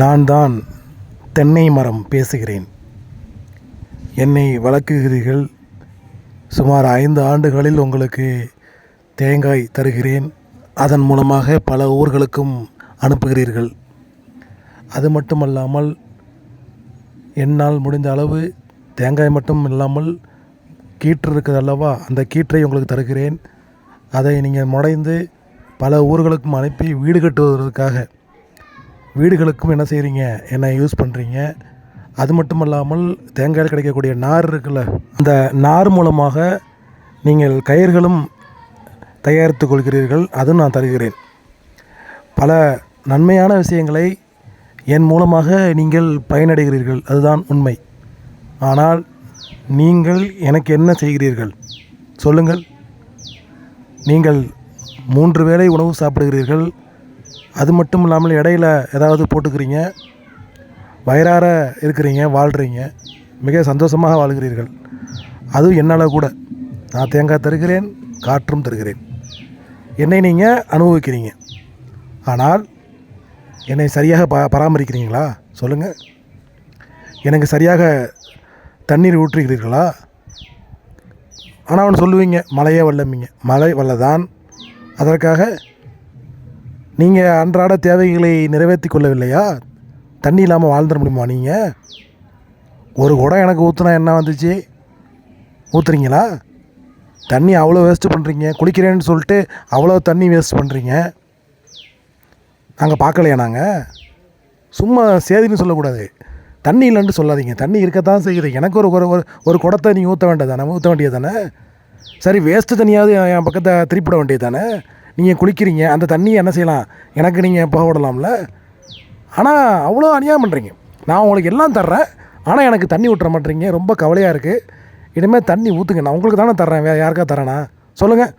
நான் தான் தென்னை மரம் பேசுகிறேன். என்னை வளர்க்குகிறீர்கள். சுமார் ஐந்து ஆண்டுகளில் உங்களுக்கு தேங்காய் தருகிறேன். அதன் மூலமாக பல ஊர்களுக்கும் அனுப்புகிறீர்கள். அது மட்டுமல்லாமல் என்னால் முடிந்த அளவு தேங்காய் மட்டும் இல்லாமல் கீற்று இருக்குது அல்லவா? அந்த கீற்றை உங்களுக்கு தருகிறேன். அதை நீங்கள் முடைந்து பல ஊர்களுக்கும் அனுப்பி வீடு கட்டுவதற்காக வீடுகளுக்கும் என்ன செய்கிறீங்க என்ன யூஸ் பண்ணுறீங்க அது மட்டும் இல்லாமல் தேங்காயில் கிடைக்கக்கூடிய நார் இருக்குல்ல அந்த நார் மூலமாக நீங்கள் கயிர்களும் தயாரித்து கொள்கிறீர்கள் அதுவும் நான் தருகிறேன். பல நன்மையான விஷயங்களை என் மூலமாக நீங்கள் பயனடைகிறீர்கள் அதுதான் உண்மை. ஆனால் நீங்கள் எனக்கு என்ன செய்கிறீர்கள்? சொல்லுங்கள். நீங்கள் மூன்று வேளை உணவு சாப்பிடுகிறீர்கள் அது மட்டும் இல்லாமல் இடையில ஏதாவது போட்டுக்கிறீங்க வயிறார இருக்கிறீங்க வாழ்கிறீங்க மிக சந்தோஷமாக வாழ்கிறீர்கள். அதுவும் என்னால் கூட. நான் தேங்காய் தருகிறேன் காற்றும் தருகிறேன். என்னை நீங்கள் அனுபவிக்கிறீங்க. ஆனால் என்னை சரியாக ப பராமரிக்கிறீங்களா? சொல்லுங்கள் எனக்கு சரியாக தண்ணீர் ஊற்றுகிறீர்களா? ஆனால் அவன் சொல்லுவீங்க மழையே வல்லமிங்க. மழை வல்லதான். அதற்காக நீங்கள் அன்றாட தேவைகளை நிறைவேற்றி கொள்ளவில்லையா? தண்ணி இல்லாமல் வாழ்ந்துட முடியுமா நீங்கள் ஒரு குடம் எனக்கு ஊற்றுனா என்ன வந்துச்சு? ஊற்றுறீங்களா தண்ணி அவ்வளோ வேஸ்ட்டு பண்ணுறீங்க குளிக்கிறேன்னு சொல்லிட்டு அவ்வளோ தண்ணி வேஸ்ட் பண்ணுறீங்க நாங்கள் பார்க்கலையா நாங்கள் சும்மா சேதின்னு சொல்லக்கூடாது. தண்ணி இல்லைன்னு சொல்லாதீங்க. தண்ணி இருக்கத்தான் செய்யுது. எனக்கு ஒரு ஒரு ஒரு ஒரு குடத்தை நீங்கள் ஊற்ற வேண்டியது தானே? ஊற்ற வேண்டியது தானே? சரி வேஸ்ட்டு தண்ணியாவது என் என் பக்கத்தை திருப்பிட வேண்டியது தானே? நீங்கள் குளிக்கிறீங்க அந்த தண்ணியை என்ன செய்யலாம்? எனக்கு நீங்கள் போக விடலாம்ல? ஆனால் அவ்வளோ அநியாயம் பண்ணுறீங்க நான் உங்களுக்கு எல்லாம் தர்றேன். ஆனால் எனக்கு தண்ணி ஊற்ற மாட்டேறீங்க ரொம்ப கவலையாக இருக்குது இனிமேல் தண்ணி ஊற்றுங்க நான் உங்களுக்கு தானே தர்றேன். வேறு யாருக்கா தரேனா சொல்லுங்கள்